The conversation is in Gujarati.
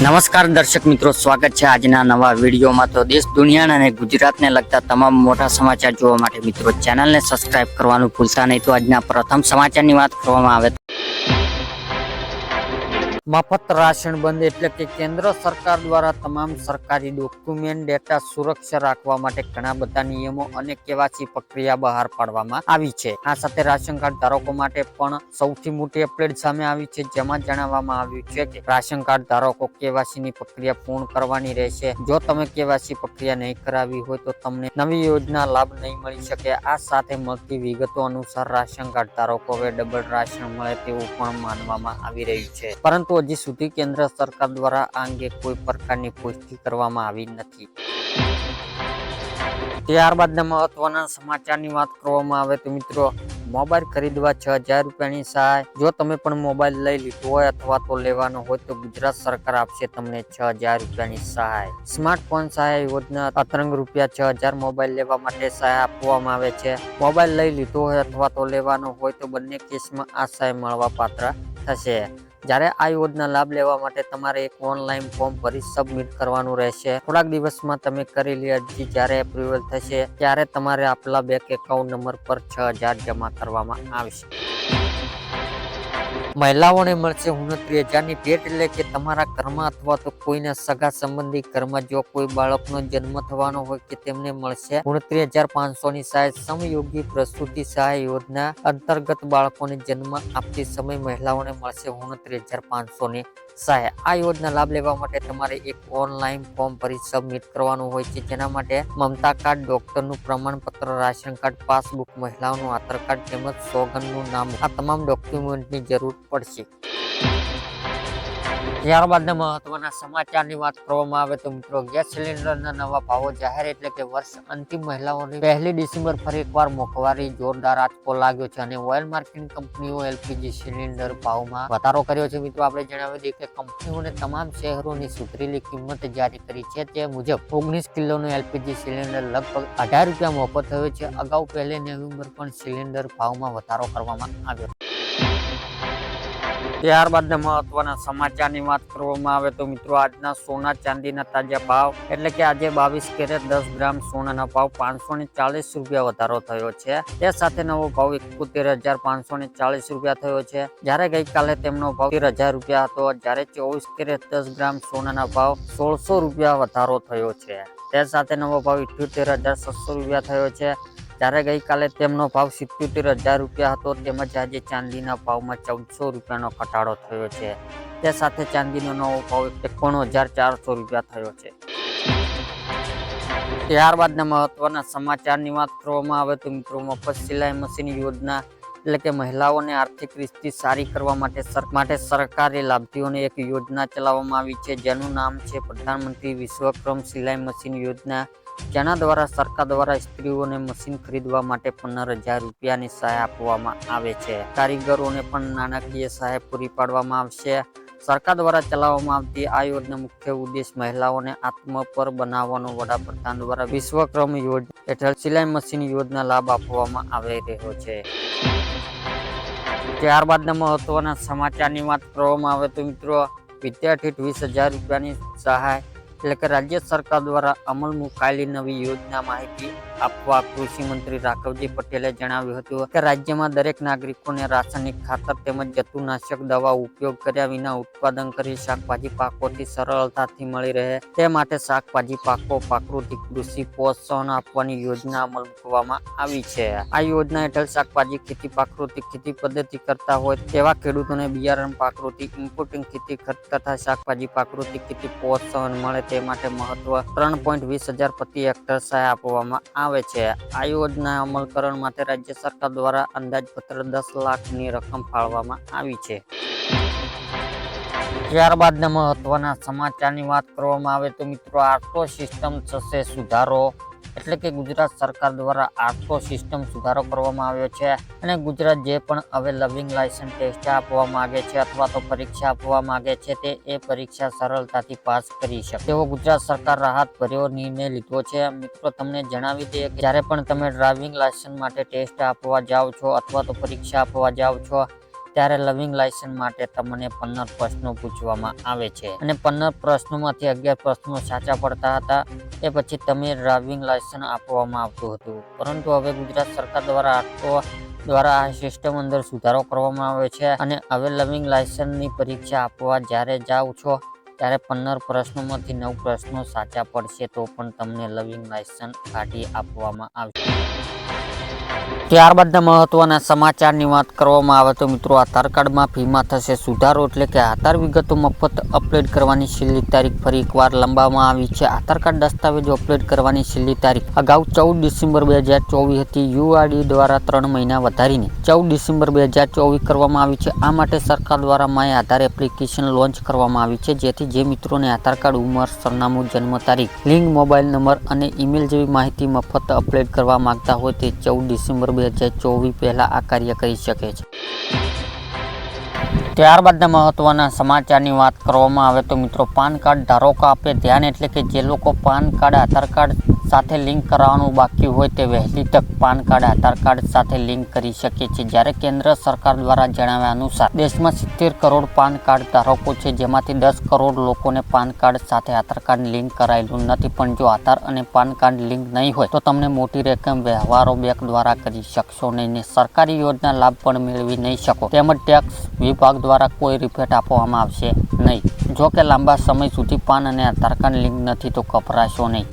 નમસ્કાર દર્શક મિત્રો, સ્વાગત છે આજના નવા વિડીયોમાં. તો દેશ દુનિયા અને ગુજરાતને લગતા તમામ મોટા સમાચાર જોવા માટે મિત્રો, ચેનલને સબસ્ક્રાઇબ કરવાનું ભૂલતા નહીં. તો આજના પ્રથમ સમાચારની વાત કરવામાં આવે મફત રાશન બંધ એટલે કે કેન્દ્ર સરકાર દ્વારા તમામ સરકારી ડોક્યુમેન્ટ, ડેટા સુરક્ષા રાખવા માટે ઘણા બધા નિયમો અને કેવાસી પ્રક્રિયા બહાર પાડવામાં આવી છે. આ સાથે રાશન કાર્ડ ધારકો માટે પણ સૌથી મોટી અપડેટ સામે આવી છે, જેમાં જણાવવામાં આવ્યું છે કે રાશન કાર્ડ ધારકો કેવાસી ની પ્રક્રિયા પૂર્ણ કરવાની રહેશે. જો તમે કેવાસી પ્રક્રિયા નહીં કરાવી હોય તો તમને નવી યોજના લાભ નહીં મળી શકે. આ સાથે મળતી વિગતો અનુસાર રાશન કાર્ડ ધારકો હવે ડબલ રાશન મળે તેવું પણ માનવામાં આવી રહ્યું છે. પરંતુ હજી સુધી કેન્દ્ર સરકાર દ્વારા આ અંગે કોઈ પ્રકારની પુષ્ટિ કરવામાં આવી નથી. ત્યારબાદના મહત્વના સમાચારની વાત કરવામાં આવે તો મિત્રો, મોબાઈલ ખરીદવા છ હજાર રૂપિયાની સહાય. જો તમે પણ મોબાઈલ લઈ લીધો હોય અથવા તો લેવાનો હોય તો ગુજરાત સરકાર આપશે તમને છ હજાર રૂપિયાની સહાય. સ્માર્ટફોન સહાય યોજના અતરંગ રૂપિયા છ હજાર મોબાઈલ લેવા માટે સહાય આપવામાં આવે છે. મોબાઈલ લઈ લીધો હોય અથવા તો લેવાનો હોય તો બંને કેસમાં આ સહાય મળવા પાત્ર થશે. જ્યારે આ યોજના લાભ લેવા માટે તમારે એક ઓનલાઈન ફોર્મ ભરી સબમિટ કરવાનું રહેશે. થોડાક દિવસમાં તમે કરેલી અરજી, જ્યારે એપ્રુવલ થશે, ત્યારે તમારે આપેલા બેંક એકાઉન્ટ નંબર પર છ જમા કરવામાં આવશે. મહિલાઓને મળશે ઉણત્રીસ હજારની ભેટ એટલે કે તમારા ઘરમાં અથવા તો કોઈના સગા સંબંધી ઘરમાં જો કોઈ બાળકનો જન્મ થવાનો હોય કે તેમને મળશે ઉણત્રીસ હજાર પાંચસો ની સહાય સમયોગી પ્રસૂતિ સહાય યોજના અંતર્ગત બાળકોને જન્મ આપતી સમય મહિલાઓને મળશે ઉણત્રીસ હજાર પાંચસો ની સહાય. આ યોજના લાભ લેવા માટે તમારે એક ઓનલાઈન ફોર્મ ભરી સબમિટ કરવાનું હોય છે, જેના માટે મમતા કાર્ડ, ડોક્ટરનું પ્રમાણપત્ર, રાશન કાર્ડ, પાસબુક, મહિલાઓનું આધાર કાર્ડ તેમજ સોગંદનું નામ. આ તમામ ડોક્યુમેન્ટની જરૂર પડશે. ત્યારબાદના મહત્વના સમાચારની વાત કરવામાં આવે તો મિત્રો, ગેસ સિલિન્ડરના નવા ભાવો જાહેર એટલે કે વર્ષ અંતિમ મહિલાઓની પહેલી ડિસેમ્બર ફરી એકવાર મોંઘવારી જોરદાર આંચકો લાગ્યો છે અને ઓઇલ માર્કેટિંગ કંપનીઓ એલપીજી સિલિન્ડર ભાવમાં વધારો કર્યો છે. મિત્રો, આપણે જણાવી દઈએ કે કંપનીઓને તમામ શહેરોની સુધરેલી કિંમત જારી કરી છે. તે મુજબ, ઓગણીસ કિલોનું એલપીજી સિલિન્ડર લગભગ અઢાર રૂપિયા મોફત થયો છે. અગાઉ પહેલી નવેમ્બર પણ સિલિન્ડર ભાવમાં વધારો કરવામાં આવ્યો ત્યારબાદના મહત્વના સમાચારની વાત કરવામાં આવે તો મિત્રો આજના સોના ચાંદીના તાજા ભાવ એટલે કે આજે બાવીસ કેરેટ દસ ગ્રામ સોનાના ભાવ પાંચસો ને ચાલીસ રૂપિયા વધારો થયો છે. તે સાથે નવો ભાવ એકોતેર હજાર પાંચસો ને ચાલીસ રૂપિયા થયો છે. જ્યારે ગઈકાલે તેમનો ભાવ તેર હજાર રૂપિયા હતો, જ્યારે ચોવીસ કેરેટ દસ ગ્રામ સોનાના ભાવ સોળસો રૂપિયા વધારો થયો છે. તે સાથે નવો ભાવ ઇઠ્યોતેર હજાર છસો રૂપિયા થયો છે. જ્યારે ગઈકાલે તેમનો ભાવ સિત્યોતેર હજાર રૂપિયા હતો તેમજ આજે ચાંદીના ભાવમાં ચૌદસો રૂપિયાનો ઘટાડો થયો છે. તે સાથે ચાંદીનો નવો ભાવ એકોણ હજાર ચારસો રૂપિયા થયો છે. ત્યારબાદના મહત્વના સમાચારની વાત કરવામાં આવે તો મિત્રો, મફત સિલાઈ મશીન યોજના એટલે કે મહિલાઓને આર્થિક સ્થિતિ સારી કરવા માટે માટે સરકારી લાભીઓને એક યોજના ચલાવવામાં આવી છે, જેનું નામ છે પ્રધાનમંત્રી વિશ્વક્રમ સિલાઈ મશીન યોજના. જેના દ્વારા સરકાર દ્વારા સ્ત્રીઓને મશીન ખરીદવા માટે પંદર હજાર રૂપિયાની સહાય આપવામાં આવે છે. કારીગરોને પણ નાણાકીય સહાય પૂરી પાડવામાં આવશે. સરકાર દ્વારા ચલાવવામાં આવતી આ યોજના મુખ્ય ઉદ્દેશ મહિલાઓને આત્મપર બનાવવાનો વડાપ્રધાન દ્વારા વિશ્વક્રમ યોજના હેઠળ સિલાઈ મશીન યોજના લાભ આપવામાં આવી રહ્યો છે. ત્યારબાદના મહત્વના સમાચારની વાત કરવામાં આવે તો મિત્રો, વિદ્યાર્થી વીસ હજાર રૂપિયાની સહાય એટલે કે રાજ્ય સરકાર દ્વારા અમલ મુકાયેલી નવી યોજના માહિતી આપવા કૃષિ મંત્રી રાઘવજી પટેલે જણાવ્યું હતું કે રાજ્યમાં દરેક નાગરિકોને રાસાયણિક ખાતર તેમજ જંતુનાશક દવા ઉપયોગ કર્યા વિના ઉત્પાદન કરી શાકભાજી પાકોથી સરળતાથી મળી રહે. તે માટે શાકભાજી પાકો, પ્રાકૃતિક કૃષિ પ્રોત્સાહન આપવાની યોજના અમલ મૂકવામાં આવી છે. આ યોજના હેઠળ શાકભાજી ખેતી, પ્રાકૃતિક ખેતી પદ્ધતિ કરતા હોય તેવા ખેડૂતોને બિયારણ, પ્રાકૃતિક ઇમ્પોર્ટિંગ ખેતી તથા શાકભાજી, પ્રાકૃતિક ખેતી પ્રોત્સાહન મળે તે માટે મહત્વ ત્રણ પોઈન્ટ વીસ હજાર પ્રતિ હેક્ટર સહાય આપવામાં આવે છે આ યોજના અમલકરણ માટે રાજ્ય સરકાર દ્વારા અંદાજપત્ર દસ લાખની રકમ ફાળવવામાં આવી છે. ત્યારબાદના મહત્વના સમાચારની વાત કરવામાં આવે તો મિત્રો આર્ટો સિસ્ટમ થશે સુધારો. એટલે કે ગુજરાત સરકાર દ્વારા આખો સિસ્ટમ સુધારો કરવામાં આવ્યો છે અને ગુજરાત જે પણ હવે લવિંગ લાયસન્સ ટેસ્ટ આપવા માગે છે અથવા તો પરીક્ષા આપવા માગે છે તે એ પરીક્ષા સરળતાથી પાસ કરી શકે. તેવો ગુજરાત સરકાર રાહત ભર્યો નિર્ણય લીધો છે. મિત્રો, તમને જણાવી દઈએ કે જ્યારે પણ તમે ડ્રાઇવિંગ લાયસન્સ માટે ટેસ્ટ આપવા જાઓ છો અથવા તો પરીક્ષા આપવા જાઓ છો ત્યારે લવિંગ લાયસન્સ માટે તમને પંદર પ્રશ્નો પૂછવામાં આવે છે. અને પંદર પ્રશ્નોમાંથી અગિયાર પ્રશ્નો સાચા પડતા હતા. એ પછી તમે ડ્રાઇવિંગ લાયસન્સ આપવામાં આવતું હતું. પરંતુ હવે ગુજરાત સરકાર દ્વારા આટલો દ્વારા આ સિસ્ટમ અંદર સુધારો કરવામાં આવ્યો છે. અને હવે લવિંગ લાયસન્સની પરીક્ષા આપવા જ્યારે જાઓ છો, ત્યારે પંદર પ્રશ્નોમાંથી નવ પ્રશ્નો સાચા પડશે તો પણ તમને લવિંગ લાયસન્સ કાઢી આપવામાં આવશે ત્યારબાદના મહત્વના સમાચારની વાત કરવામાં આવે તો મિત્રો આધાર કાર્ડમાં ફીમાં થશે સુધારો એટલે કે આધાર વિગતો મફત અપલોડ કરવાની છેલ્લી તારીખ ફરી એકવાર લંબાવવામાં આવી છે. આધાર કાર્ડ દસ્તાવેજો અપલોડ કરવાની છેલ્લી તારીખ. અગાઉ ચૌદ ડિસેમ્બર બે હજાર ચોવીસ હતી. યુઆરડી દ્વારા ત્રણ મહિના વધારીને ચૌદ ડિસેમ્બર બે હજાર ચોવીસ કરવામાં આવી છે. આ માટે સરકાર દ્વારા માય આધાર એપ્લિકેશન લોન્ચ કરવામાં આવી છે, જેથી જે મિત્રોને આધાર કાર્ડ ઉંમર, સરનામું, જન્મ તારીખ, લિંક, મોબાઈલ નંબર અને ઈમેલ જેવી માહિતી મફત અપલોડ કરવા માંગતા હોય તે ચૌદ ડિસેમ્બર બે હજાર ચોવીસ પહેલાં આ કાર્ય કરી શકે છે. ત્યારબાદના મહત્વના સમાચારની વાત કરવામાં આવે તો મિત્રો પાન કાર્ડ ધારકો આપે ધ્યાન એટલે કે જે લોકો પાન કાર્ડ, આધાર કાર્ડ સાથે લિંક કરાવવાનું બાકી હોય તે વહેલી તક પાન કાર્ડ, આધાર કાર્ડ સાથે લિંક કરી શકે છે જ્યારે કેન્દ્ર સરકાર દ્વારા જણાવ્યા અનુસાર, દેશમાં સિત્તેર કરોડ પાન કાર્ડ ધારકો છે, જેમાંથી દસ કરોડ લોકોને પાન કાર્ડ સાથે આધાર કાર્ડ લિંક કરાયેલું નથી. પણ જો આધાર અને પાન કાર્ડ લિંક નહીં હોય, તો તમને મોટી રકમ વ્યવહારો બેંક દ્વારા કરી શકશો નહીં સરકારી યોજના લાભ પણ મેળવી નહીં શકો. તેમજ ટેક્સ વિભાગ દ્વારા કોઈ રિફેટ આપવામાં આવશે નહીં. જો કે લાંબા સમય સુધી પાન અને આધાર કાર્ડ લિંક નથી, તો કપરાશો નહીં.